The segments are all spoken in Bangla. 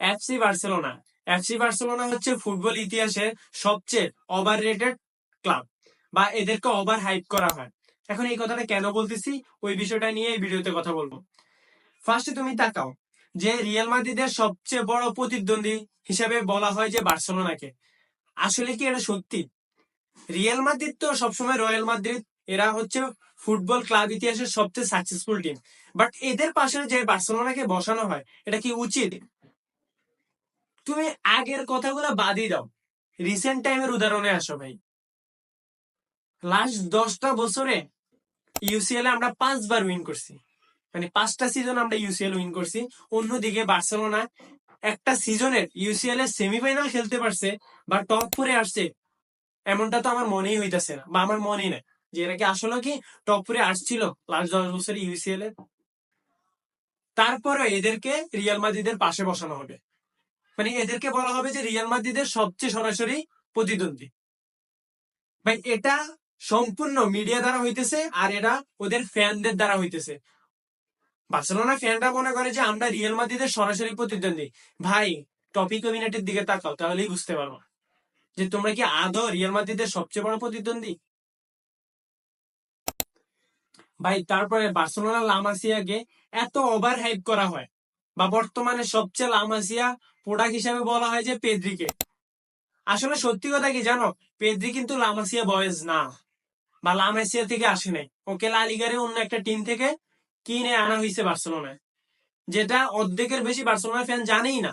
এফসি বার্সেলোনা এফসি বার্সেলোনা হচ্ছে ফুটবল ইতিহাসের সবচেয়ে ওভার রেটেড ক্লাব বা এদেরকে ওভার হাইপ করা হয়। এখন এই কথাটা কেন বলতেছি? ওই বিষয়টা নিয়ে এই ভিডিওতে কথা বলব। ফার্স্টে তুমি তাকাও যে রিয়াল মাদ্রিদের সবচেয়ে বড় প্রতিদ্বন্দ্বী হিসেবে বলা হয় যে বার্সেলোনাকে। আসলে কি এটা সত্যি? রিয়াল মাদ্রিদ তো সবসময় রয়্যাল মাদ্রিদ এরা হচ্ছে ফুটবল ক্লাব ইতিহাসের সবচেয়ে সাকসেসফুল টিম বাট এদের পাশে যে বার্সেলোনাকে বসানো হয়, এটা কি উচিত? তুমি আগের কথাগুলো বাদই দাও। রিসেন্ট টাইমের উদাহরণে আসো ভাই। লাস্ট দশটা বছরে ইউসিএল এ আমরা পাঁচবার উইন করছি। মানে পাঁচটা সিজন আমরা ইউসিএল উইন করছি। অন্যদিকে বার্সেলোনা একটা সিজনের ইউসিএল এর সেমিফাইনাল খেলতে পারছে বা টপ ফোরে আসছে। এমনটা তো আমার মনেই হইতাছে না, বা আমার মনেই নাই। যে এরা কি আসলে কি? টপ ফোরে আসছিল লাস্ট দশ বছরে ইউসিএল এর তারপরে এদেরকে রিয়াল মাদ্রিদের পাশে বসানো হবে। মানে এদেরকে বলা হবে যে রিয়াল মাদ্রিদের সবচেয়ে সরাসরি প্রতিদ্বন্দ্বী। ভাই, এটা সম্পূর্ণ মিডিয়া দ্বারা হইতেছে আর এটা ওদের ফ্যানদের দ্বারা হইতেছে। বার্সেলোনা ফ্যানরা মনে করে যে আমরা রিয়াল মাদ্রিদের সরাসরি প্রতিদ্বন্দ্বী। ভাই, টপিক ইউনাইটেড দিকে তাকাও, তাহলেই বুঝতে পারব। যে তোমরা কি আদৌ রিয়াল মাদ্রিদের সবচেয়ে বড় প্রতিদ্বন্দ্বী? ভাই, তারপরে বার্সেলোনা লামাসিয়াকে এত ওভার হাইপ করা হয়। বা বর্তমানে সবচেয়ে লামাসিয়া প্রোডাক্ট হিসাবে বলা হয় যে পেদ্রিকে। আসলে সত্যি কথা কি জানো? পেদ্রি কিন্তু লামাসিয়া বয়েজ না বা লামাসিয়া থেকে আসে নাই। ওকে লালিগারে অন্য একটা টিম থেকে কিনে আনা হয়েছে বার্সেলোনায়। যেটা অর্ধেকের বেশি বার্সেলোনা ফ্যান জানেই না।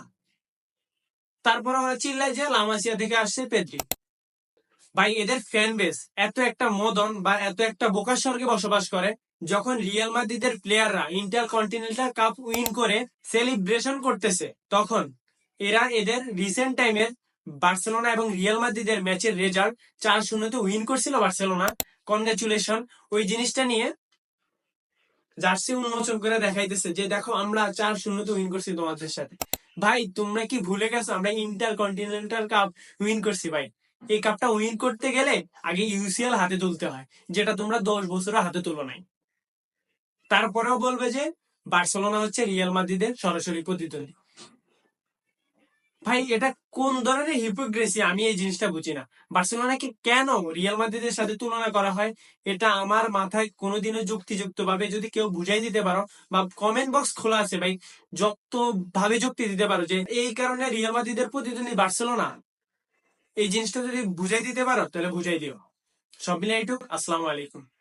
তারপরে ওরা চিল্লায় যে লামাসিয়া থেকে আসছে পেদ্রি। ভাই, এদের ফ্যান বেস এত একটা মদন বা এত একটা বোকার স্বর্গে বসবাস করে। যখন রিয়াল মাদ্রিদের প্লেয়াররা ইন্টার কন্টিনেন্টাল কাপ উইন করে সেলিব্রেশন করতেছে, তখন এরা এদের রিসেন্ট টাইমের বার্সেলোনা এবং রিয়াল মাদ্রিদের ম্যাচের রেজাল্ট চার শূন্যতে উইন করছিল বার্সেলোনা। কনগ্রাচুলেশন, ওই জিনিসটা নিয়ে জার্সি উন্মোচন করে দেখাইতেছে যে, দেখো, আমরা চার শূন্যতে উইন করছি তোমাদের সাথে। ভাই, তোমরা কি ভুলে গেছো আমরা ইন্টার কন্টিনেন্টাল কাপ উইন করছি ভাই? এই কাপটা উইন করতে গেলে আগে ইউসিএল হাতে তুলতে হয়, যেটা তোমরা দশ বছরের হাতে তুলো নাই। তারপরেও বলবে যে বার্সেলোনা হচ্ছে রিয়াল মাদ্রিদের সরাসরি প্রতিদ্বন্দ্বী। ভাই, এটা কোন ধরনের হিপোক্রেসি আমি এই জিনিসটা বুঝি না। বার্সেলোনাকে কেন রিয়াল মাদ্রিদের সাথে তুলনা করা হয়? এটা আমার মাথায় কোনোদিনও যুক্তিযুক্ত ভাবে যদি কেউ বুঝাই দিতে পারো বা কমেন্ট বক্স খোলা আছে, ভাই যত ভাবে যুক্তি দিতে পারো যে এই কারণে রিয়াল মাদ্রিদের প্রতিদ্বন্দ্বী বার্সেলোনা। এই জিনিসটা যদি বুঝাই দিতে পারো, তাহলে বুঝাই দিও। সব মিলে এইটুক। আসসালামু আলাইকুম।